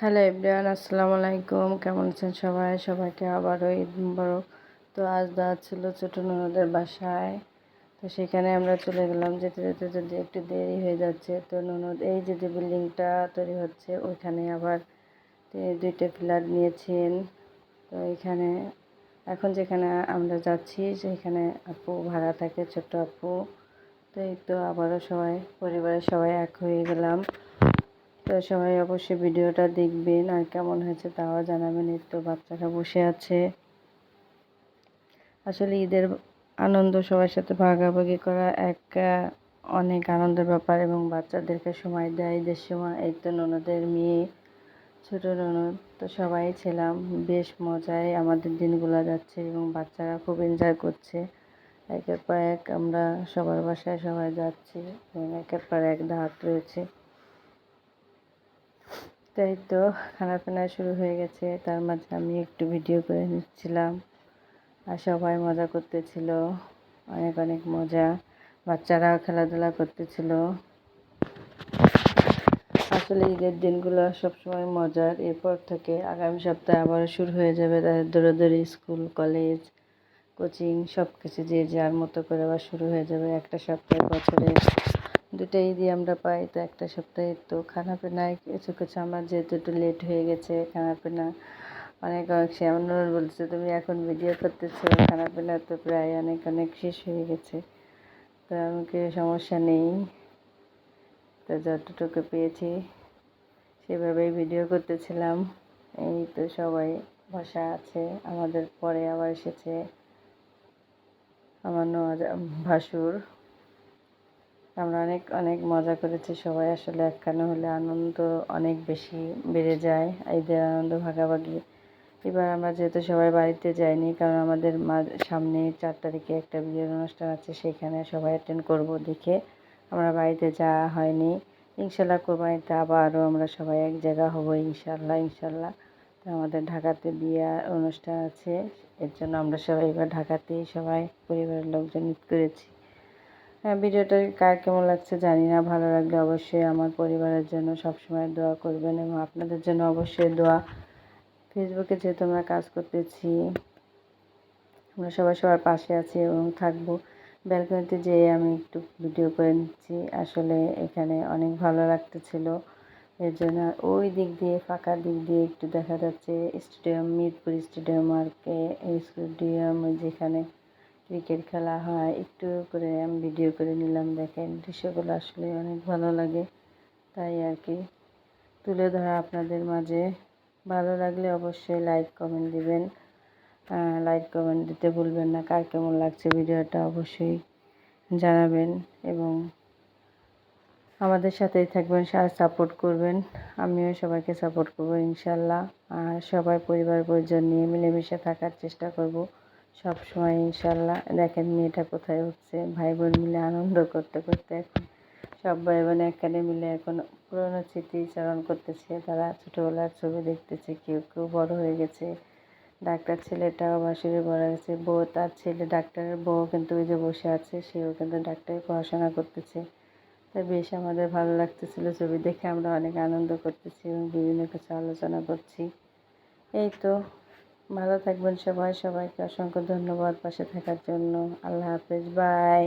Hello everyone, আসসালামু আলাইকুম। কেমন আছেন সবাই? সবাইকে আবারও ঈদ মুবারক। তো আজ দাওয়া ছিল ছোটো ননদের বাসায়। তো সেখানে আমরা চলে গেলাম। যেতে যেতে যদি একটু দেরি হয়ে যাচ্ছে, তো ননদ, এই যে যে বিল্ডিংটা তৈরি হচ্ছে, ওইখানে আবার দুইটা ফ্ল্যাট নিয়েছেন। তো এখানে, এখন যেখানে আমরা যাচ্ছি, সেখানে আপু ভাড়া থাকে, ছোট্ট আপু। তো এই তো আবারও সবাই, পরিবারের সবাই এক হয়ে গেলাম। তো সবাই অবশ্যই ভিডিওটা দেখবেন আর কেমন হয়েছে তাও জানাবেন। এই তো বাচ্চারা বসে আছে। আসলে ঈদের আনন্দ সবার সাথে ভাগাভাগি করা এক অনেক আনন্দের ব্যাপার এবং বাচ্চাদেরকে সময় দেয় ঈদের সময়। এই তো ননদের মেয়ে, ছোটো ননদ, তো সবাই ছিলাম। বেশ মজায় আমাদের দিনগুলো যাচ্ছে এবং বাচ্চারা খুব এনজয় করছে। একের পর এক আমরা সবার বাসায় সবাই যাচ্ছি এবং একের পর এক দাঁত রয়েছে। তাই তো খানা পিনা শুরু হয়ে গেছে। তার মাঝে আমি একটু ভিডিও করে নিচ্ছিলাম। আর সবাই মজা করতেছিল। অনেক অনেক মজা। বাচ্চারাও খেলাধুলা করতেছিল। আসলে ঈদের দিনগুলো সবসময় মজার। এরপর থেকে আগামী সপ্তাহে আবার শুরু হয়ে যাবে তাদের দৌড়াদৌড়ি, স্কুল, কলেজ, কোচিং সব কিছু যে যার মতো করে আবার শুরু হয়ে যাবে একটা সপ্তাহে, বছরে দুটো ঈদই আমরা পাই, তো একটা সপ্তাহে তো খানা পিনায় কিছু কিছু আমার যেহেতু একটু লেট হয়ে গেছে খানা পিনা, অনেক অনেক সে এমন বলছে তুমি এখন ভিডিও করতেছো, খানা পিনা তো প্রায় অনেক অনেক শেষ হয়ে গেছে, তো আমাকে সমস্যা নেই। তো যতটুকু পেয়েছি, সেভাবেই ভিডিও করতেছিলাম। এই তো সবাই বসা আছে, আমাদের পরে আবার এসেছে আমার ভাসুর। আমরা অনেক অনেক মজা করেছি। সবাই আসলে একখানে হলে আনন্দ অনেক বেশি বেড়ে যায় ঈদের আনন্দ ভাগাভাগি। এবার আমরা যেহেতু সবাই বাড়িতে যাইনি, কারণ আমাদের সামনে চার তারিখে একটা বিয়ের অনুষ্ঠান আছে, সেখানে সবাই অ্যাটেন্ড করব দেখে আমরা বাড়িতে যাওয়া হয়নি। ইনশাল্লাহ কোরবানিতে আবারও আমরা সবাই এক জায়গা হব, ইনশাল্লাহ ইনশাল্লাহ। তো আমাদের ঢাকাতে বিয়ে অনুষ্ঠান আছে, এর জন্য আমরা সবাই এবার ঢাকাতেই সবাই পরিবারের লোকজন ঈদ করেছি। ভিডিওটা কার কেমন লাগছে জানি না, ভালো লাগলে অবশ্যই আমার পরিবারের জন্য সবসময় দোয়া করবেন এবং আপনাদের জন্য অবশ্যই দোয়া। ফেসবুকে যেহেতু আমরা কাজ করতেছি, আমরা সবাই সবার পাশে আছি এবং থাকব। ব্যালকনিতে যেয়ে আমি একটু ভিডিও করে নিচ্ছি। আসলে এখানে অনেক ভালো লাগতেছিল। এর জন্য ওই দিক দিয়ে, ফাঁকা দিক দিয়ে একটু দেখা যাচ্ছে, স্টেডিয়াম, মিরপুর স্টেডিয়াম আর কে স্টেডিয়াম যেখানে ক্রিকেট খেলা হয়, একটু করে আমি ভিডিও করে নিলাম, দেখেন দৃশ্যগুলো আসলে অনেক ভালো লাগে, তাই আর কি। তুলে ধরা আপনাদের মাঝে, ভালো লাগলে অবশ্যই লাইক কমেন্ট দিবেন। লাইক কমেন্ট দিতে ভুলবেন না, কার কেমন লাগছে ভিডিওটা অবশ্যই জানাবেন এবং আমাদের সাথেই থাকবেন সাপোর্ট করবেন। আমিও সবাইকে সাপোর্ট করব ইনশাল্লাহ। আর সবাই পরিবার পরিজন নিয়ে মিলেমিশে থাকার চেষ্টা করব। সব সময় ইনশাল্লাহ দেখেন মেয়েটা কোথায় উঠছে ভাই বোন মিলে আনন্দ করতে করতে এখন সব ভাই বোন একখানে মিলে এখন পুরোনো স্মৃতিচারণ করতেছে। তারা ছোটোবেলার ছবি দেখতেছে, কেউ কেউ বড় হয়ে গেছে। ডাক্তার ছেলেটাও বাসুরে বড় গেছে। বউ, তার ছেলে ডাক্তারের বউ কিন্তু ওই যে বসে আছে, সেও কিন্তু ডাক্তারি পড়াশোনা করতেছে। তাই বেশ আমাদের ভালো লাগতেছিল ছবি দেখে, আমরা অনেক আনন্দ করতেছি এবং বিভিন্ন কিছু আলোচনা করছি। এই তো ভালো থাকবেন সবাই। সবাইকে অসংখ্য ধন্যবাদ পাশে থাকার জন্য। আল্লাহ হাফেজ বাই।